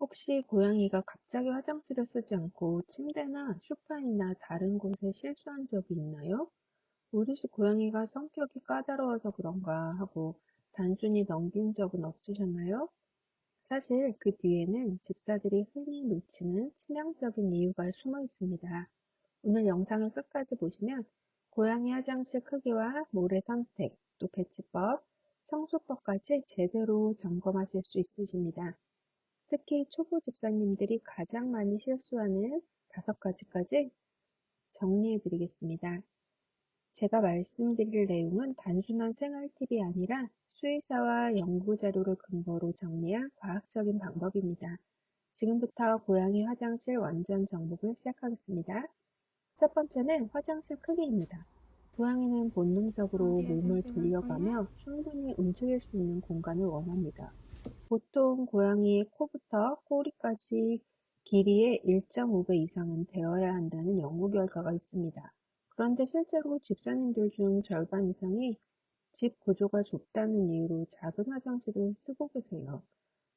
혹시 고양이가 갑자기 화장실을 쓰지 않고 침대나 소파이나 다른 곳에 실수한 적이 있나요? 우리 집 고양이가 성격이 까다로워서 그런가 하고 단순히 넘긴 적은 없으셨나요? 사실 그 뒤에는 집사들이 흔히 놓치는 치명적인 이유가 숨어 있습니다. 오늘 영상을 끝까지 보시면 고양이 화장실 크기와 모래 선택, 또 배치법, 청소법까지 제대로 점검하실 수 있으십니다. 특히 초보 집사님들이 가장 많이 실수하는 다섯 가지까지 정리해 드리겠습니다. 제가 말씀드릴 내용은 단순한 생활 팁이 아니라 수의사와 연구 자료를 근거로 정리한 과학적인 방법입니다. 지금부터 고양이 화장실 완전 정복을 시작하겠습니다. 첫 번째는 화장실 크기입니다. 고양이는 본능적으로 몸을 돌려가며 충분히 움직일 수 있는 공간을 원합니다. 보통 고양이의 코부터 꼬리까지 길이의 1.5배 이상은 되어야 한다는 연구 결과가 있습니다. 그런데 실제로 집사님들 중 절반 이상이 집 구조가 좁다는 이유로 작은 화장실을 쓰고 계세요.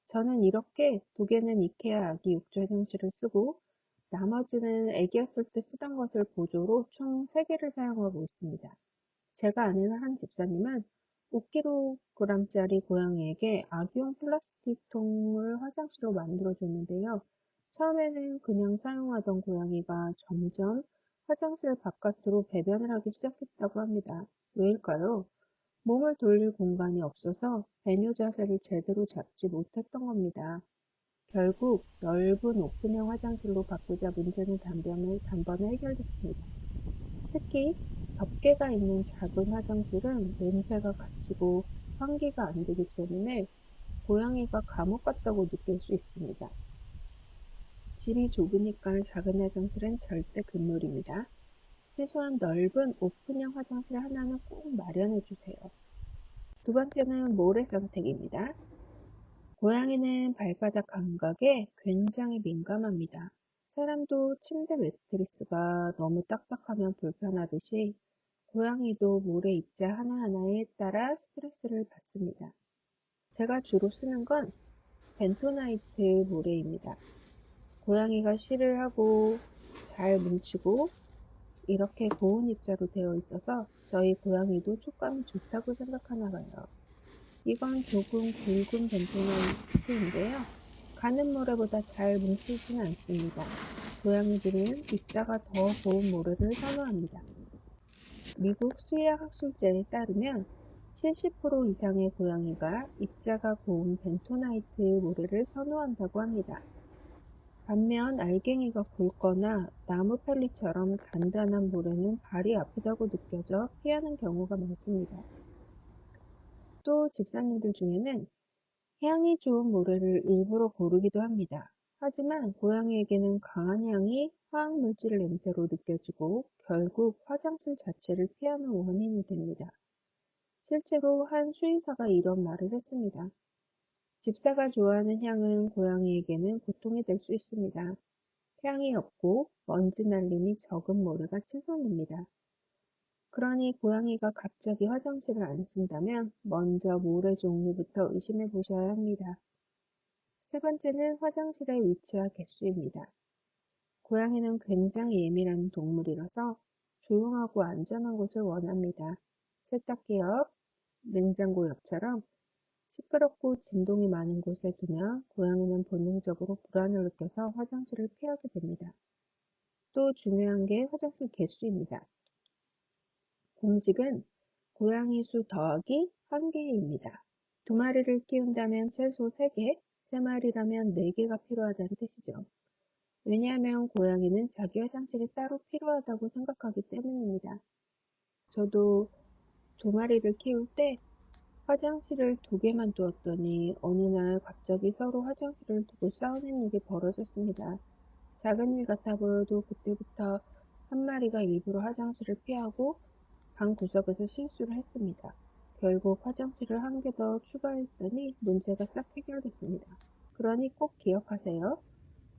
저는 이렇게 두 개는 이케아 아기 욕조 화장실을 쓰고 나머지는 애기였을 때 쓰던 것을 보조로 총 3개를 사용하고 있습니다. 제가 아는 한 집사님은 5kg짜리 고양이에게 아기용 플라스틱 통을 화장실로 만들어줬는데요. 처음에는 그냥 사용하던 고양이가 점점 화장실 바깥으로 배변을 하기 시작했다고 합니다. 왜일까요? 몸을 돌릴 공간이 없어서 배뇨 자세를 제대로 잡지 못했던 겁니다. 결국 넓은 오픈형 화장실로 바꾸자 문제는 단번에, 단번에 해결됐습니다. 특히 덮개가 있는 작은 화장실은 냄새가 갇히고 환기가 안 되기 때문에 고양이가 감옥 같다고 느낄 수 있습니다. 집이 좁으니까 작은 화장실은 절대 금물입니다. 최소한 넓은 오픈형 화장실 하나는 꼭 마련해 주세요. 두 번째는 모래 선택입니다. 고양이는 발바닥 감각에 굉장히 민감합니다. 사람도 침대 매트리스가 너무 딱딱하면 불편하듯이 고양이도 모래 입자 하나하나에 따라 스트레스를 받습니다. 제가 주로 쓰는 건 벤토나이트 모래입니다. 고양이가 쉬를 하고 잘 뭉치고 이렇게 고운 입자로 되어 있어서 저희 고양이도 촉감이 좋다고 생각하나 봐요. 이건 조금 굵은 벤토나이트인데요. 가는 모래보다 잘 뭉치지는 않습니다. 고양이들은 입자가 더 고운 모래를 선호합니다. 미국 수의학 학술제에 따르면 70% 이상의 고양이가 입자가 고운 벤토나이트 모래를 선호한다고 합니다. 반면 알갱이가 굵거나 나무 펠리처럼 단단한 모래는 발이 아프다고 느껴져 피하는 경우가 많습니다. 또 집사님들 중에는 향이 좋은 모래를 일부러 고르기도 합니다. 하지만 고양이에게는 강한 향이 화학물질 냄새로 느껴지고 결국 화장실 자체를 피하는 원인이 됩니다. 실제로 한 수의사가 이런 말을 했습니다. 집사가 좋아하는 향은 고양이에게는 고통이 될 수 있습니다. 향이 없고 먼지 날림이 적은 모래가 최선입니다. 그러니 고양이가 갑자기 화장실을 안 쓴다면 먼저 모래 종류부터 의심해 보셔야 합니다. 세 번째는 화장실의 위치와 개수입니다. 고양이는 굉장히 예민한 동물이라서 조용하고 안전한 곳을 원합니다. 세탁기 옆, 냉장고 옆처럼 시끄럽고 진동이 많은 곳에 두면 고양이는 본능적으로 불안을 느껴서 화장실을 피하게 됩니다. 또 중요한 게 화장실 개수입니다. 공직은 고양이 수 더하기 1개입니다. 두 마리를 키운다면 최소 3개, 세 마리라면 4개가 필요하다는 뜻이죠. 왜냐하면 고양이는 자기 화장실이 따로 필요하다고 생각하기 때문입니다. 저도 두 마리를 키울 때 화장실을 두 개만 두었더니 어느 날 갑자기 서로 화장실을 두고 싸우는 일이 벌어졌습니다. 작은 일 같아 보여도 그때부터 한 마리가 일부러 화장실을 피하고 방 구석에서 실수를 했습니다. 결국 화장실을 한 개 더 추가했더니 문제가 싹 해결됐습니다. 그러니 꼭 기억하세요.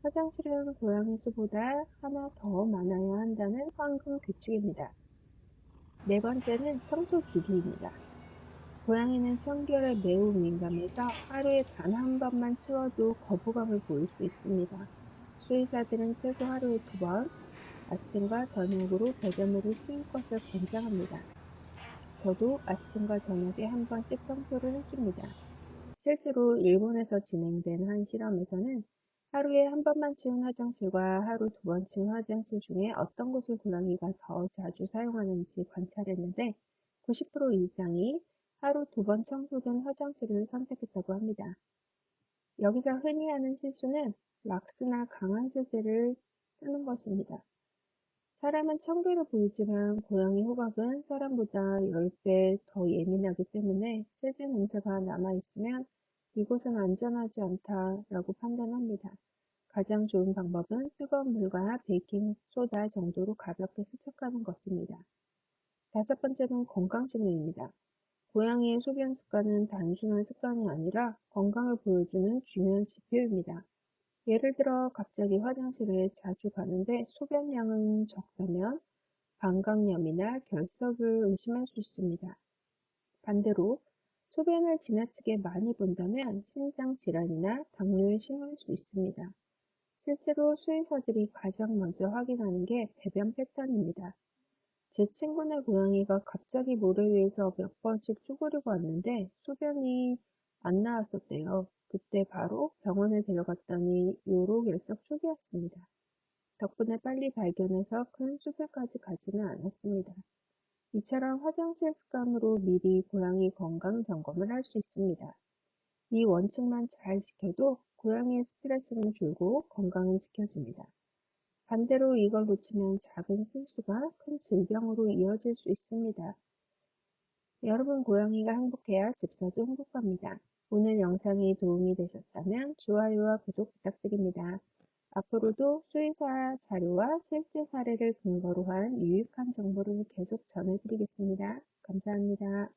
화장실은 고양이 수보다 하나 더 많아야 한다는 황금 규칙입니다. 네 번째는 청소 주기입니다. 고양이는 청결에 매우 민감해서 하루에 단 한 번만 치워도 거부감을 보일 수 있습니다. 수의사들은 최소 하루에 두 번, 아침과 저녁으로 배변으로 치울 것을 권장합니다. 저도 아침과 저녁에 한 번씩 청소를 해줍니다. 실제로 일본에서 진행된 한 실험에서는 하루에 한 번만 치운 화장실과 하루 두 번 치운 화장실 중에 어떤 곳을 고양이가 더 자주 사용하는지 관찰했는데 90% 이상이 하루 두 번 청소된 화장실을 선택했다고 합니다. 여기서 흔히 하는 실수는 락스나 강한 세제를 쓰는 것입니다. 사람은 청결해 보이지만 고양이 후각은 사람보다 10배 더 예민하기 때문에 세제 냄새가 남아있으면 이곳은 안전하지 않다라고 판단합니다. 가장 좋은 방법은 뜨거운 물과 베이킹 소다 정도로 가볍게 세척하는 것입니다. 다섯 번째는 건강 신호입니다. 고양이의 소변 습관은 단순한 습관이 아니라 건강을 보여주는 중요한 지표입니다. 예를 들어 갑자기 화장실에 자주 가는데 소변량은 적다면 방광염이나 결석을 의심할 수 있습니다. 반대로 소변을 지나치게 많이 본다면 신장 질환이나 당뇨에 신호일 수 있습니다. 실제로 수의사들이 가장 먼저 확인하는 게 배변 패턴입니다. 제 친구네 고양이가 갑자기 모래 위에서 몇 번씩 쪼그리고 왔는데 소변이 안 나왔었대요. 그때 바로 병원에 데려갔더니 요로 결석 초기였습니다. 덕분에 빨리 발견해서 큰 수술까지 가지는 않았습니다. 이처럼 화장실 습관으로 미리 고양이 건강 점검을 할 수 있습니다. 이 원칙만 잘 지켜도 고양이의 스트레스는 줄고 건강은 지켜집니다. 반대로 이걸 놓치면 작은 실수가 큰 질병으로 이어질 수 있습니다. 여러분 고양이가 행복해야 집사도 행복합니다. 오늘 영상이 도움이 되셨다면 좋아요와 구독 부탁드립니다. 앞으로도 수의사 자료와 실제 사례를 근거로 한 유익한 정보를 계속 전해드리겠습니다. 감사합니다.